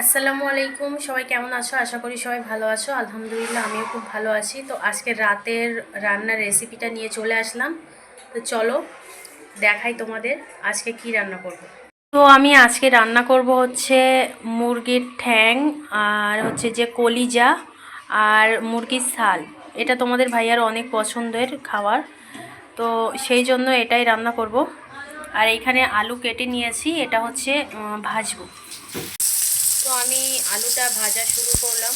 আসসালামু আলাইকুম, সবাই কেমন আছো? আশা করি সবাই ভালো আছো। আলহামদুলিল্লাহ, আমিও খুব ভালো আছি। তো আজকে রাতের রান্নার রেসিপিটা নিয়ে চলে আসলাম। তো চলো, দেখাই তোমাদের আজকে কি রান্না করব। তো আমি আজকে রান্না করব হচ্ছে মুরগির ঠ্যাং আর হচ্ছে যে কলিজা আর মুরগির ছাল এটা তোমাদের ভাইয়ার অনেক পছন্দের খাবার তো সেই জন্য এটাই রান্না করব। আর এইখানে আলু কেটে নিয়েছি, এটা হচ্ছে ভাজবো। আমি আলুটা ভাজা শুরু করলাম।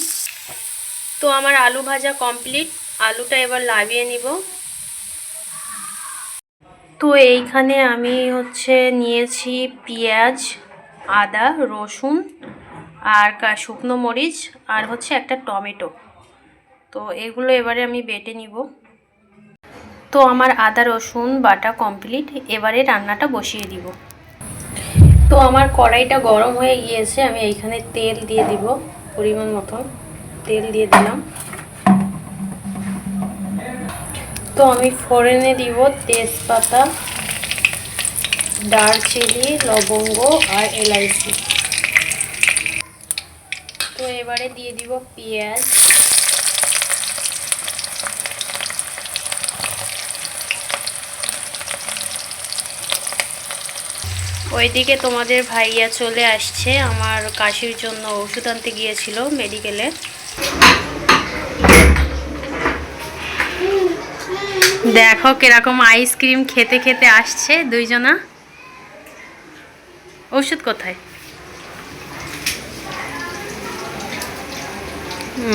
তো আমার আলু ভাজা কমপ্লিট আলুটা এবার লাভিয়ে নিব। তো এইখানে আমি হচ্ছে নিয়েছি পেঁয়াজ, আদা, রসুন আর শুকনো মরিচ আর হচ্ছে একটা টমেটো। তো এগুলো এবারে আমি বেটে নিব। তো আমার আদা, রসুন, বাটা কমপ্লিট এবারে রান্নাটা বসিয়ে দিব। তো আমার কড়াইটা গরম হয়ে গিয়েছে, আমি এইখানে তেল দিয়ে দিব পরিমাণ মতন। তেল দিয়ে দিলাম। তো আমি ফোড়নে দিব তেজপাতা, দারচিনি, লবঙ্গ আর এলাইচি। তো এবারে দিয়ে দিব পেঁয়াজ। ওইদিকে তোমাদের ভাইয়া চলে আসছে। আমার কাশির জন্য ওষুধ আনতে গিয়েছিল মেডিকেলে দেখো কীরকম আইসক্রিম খেতে খেতে আসছে দুইজনা। ওষুধ কোথায়?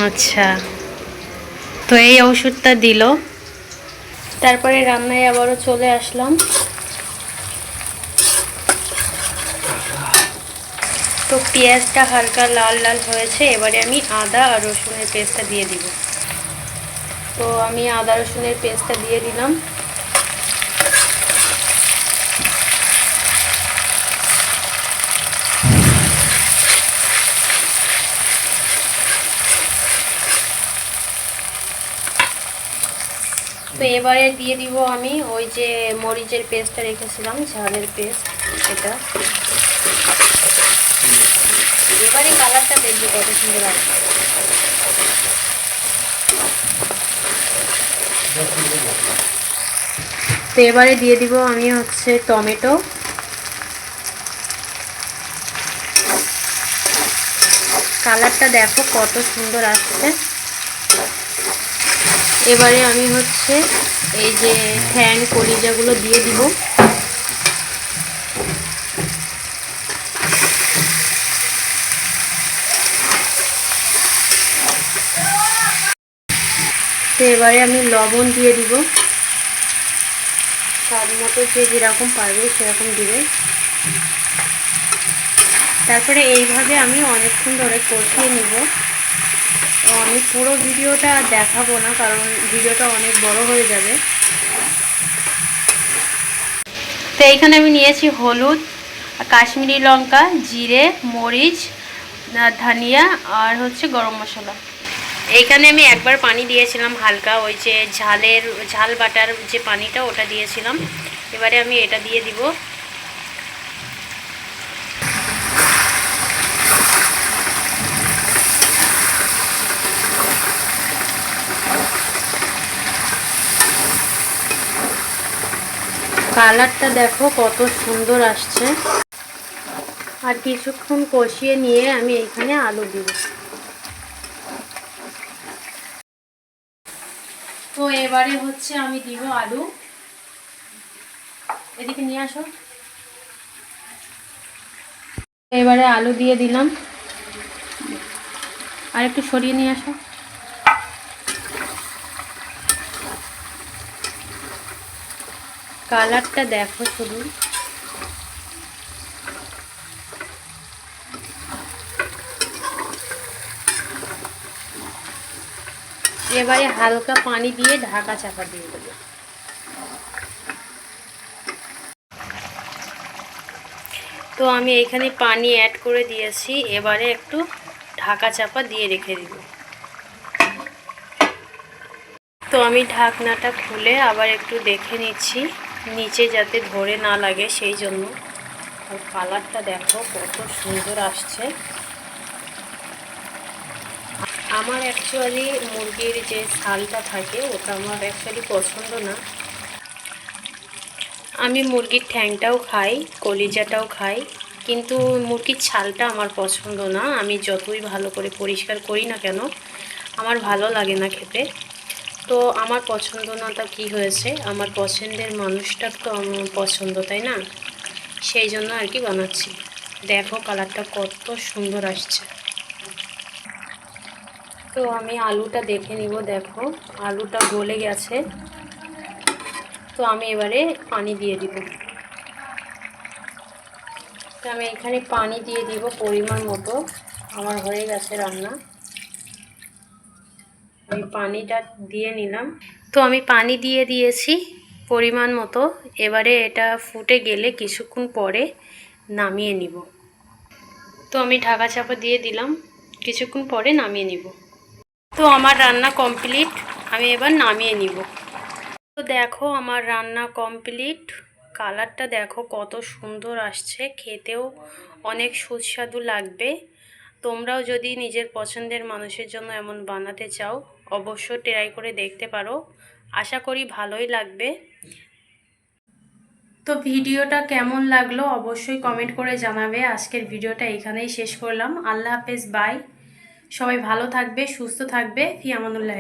আচ্ছা। তো এই ওষুধটা দিল। তারপরে রান্নায় আবারও চলে আসলাম। তো পেঁয়াজটা হালকা লাল লাল হয়েছে, এবারে আমি আদা আর রসুনের পেস্টটা দিয়ে দিব। তো আমি আদা রসুনের পেস্টটা দিয়ে দিলাম। তো এবারে দিয়ে দিব আমি ওই যে মরিচের পেস্টটা রেখেছিলাম, ঝালের পেস্ট, এটা। এবারে কালারটা দেখবি কত সুন্দর তো এবারে দিয়ে দিব আমি হচ্ছে টমেটো। কালারটা দেখো কত সুন্দর আসছে। এবারে আমি হচ্ছে এই যে ফ্যান কলিজাগুলো দিয়ে দিব। তো এবারে আমি লবণ দিয়ে দিব। স্বাদ মতো যে যেরকম পারবে সেরকম দিবে। তারপরে এইভাবে আমি অনেকক্ষণ ধরে কষিয়ে নিব। আমি পুরো ভিডিওটা দেখাবো না, কারণ ভিডিওটা অনেক বড় হয়ে যাবে। তো এইখানে আমি নিয়েছি হলুদ, কাশ্মীরি লঙ্কা, জিরে, মরিচ ধনিয়া আর হচ্ছে গরম মশলা। এইখানে আমি একবার পানি দিয়েছিলাম হালকা, ওই যে ঝালের, ঝাল বাটার যে পানিটা ওটা দিয়েছিলাম। এবারে আমি এটা দিয়ে দিব। কালারটা দেখো কত সুন্দর আসছে। আর কিছুক্ষণ কষিয়ে নিয়ে আমি এইখানে আলু দিব। এবারে হচ্ছে আমি দিব আলু। এদিকে নিয়ে আসো। এবারে আলু দিয়ে দিলাম। আর একটু সরিয়ে নিয়ে আসো। কালারটা দেখো শুধু। এবারে হালকা পানি দিয়ে ঢাকা চাপা দিয়ে দেবো। তো আমি এখানে পানি অ্যাড করে দিয়েছি, এবারে একটু ঢাকা চাপা দিয়ে রেখে দিব। তো আমি ঢাকনাটা খুলে আবার একটু দেখে নিচ্ছি, নিচে যাতে ধরে না লাগে সেই জন্য। কালারটা দেখো কত সুন্দর আসছে। আমার অ্যাকচুয়ালি মুরগির যে ছালটা থাকে, ওটা আমার অ্যাকচুয়ালি পছন্দ না। আমি মুরগির ঠ্যাংটাও খাই, কলিজাটাও খাই, কিন্তু মুরগির ছালটা আমার পছন্দ না। আমি যতই ভালো করে পরিষ্কার করি না কেন, আমার ভালো লাগে না খেতে। তো আমার পছন্দ না তা কী হয়েছে? আমার পছন্দের মানুষটা তো আমার পছন্দ, তাই না? সেই জন্য আর কি বানাচ্ছি। দেখো কালারটা কত সুন্দর আসছে। তো আমি আলুটা দেখে নিব, দেখো। আলুটা গলে গেছে। তো আমি এবারে পানি দিয়ে দিব। তো আমি এখানে পানি দিয়ে দিব পরিমাণ মতো। আমার হয়ে গেছে রান্না। আমি পানিটা দিয়ে নিলাম। তো আমি পানি দিয়ে দিয়েছি পরিমাণ মতো। এবারে এটা ফুটে গেলে কিছুক্ষণ পরে নামিয়ে নিব। তো আমি ঢাকা চাপা দিয়ে দিলাম। কিছুক্ষণ পরে নামিয়ে নিব। তো আমার রান্না কমপ্লিট আমি এবার নামিয়ে নিব। তো দেখো আমার রান্না কমপ্লিট কালারটা দেখো কত সুন্দর আসছে, খেতেও অনেক সুস্বাদু লাগবে। তোমরাও যদি নিজের পছন্দের মানুষের জন্য এমন বানাতে চাও অবশ্য ট্রাই করে দেখতে পারো। আশা করি ভালোই লাগবে। তো ভিডিওটা কেমন লাগল অবশ্যই কমেন্ট করে জানাবে। আজকের ভিডিওটা এখানেই শেষ করলাম। আল্লাহ হাফেজ বাই সবাই ভালো থাকবে সুস্থ থাকবে ফি আমানুল্লাহ।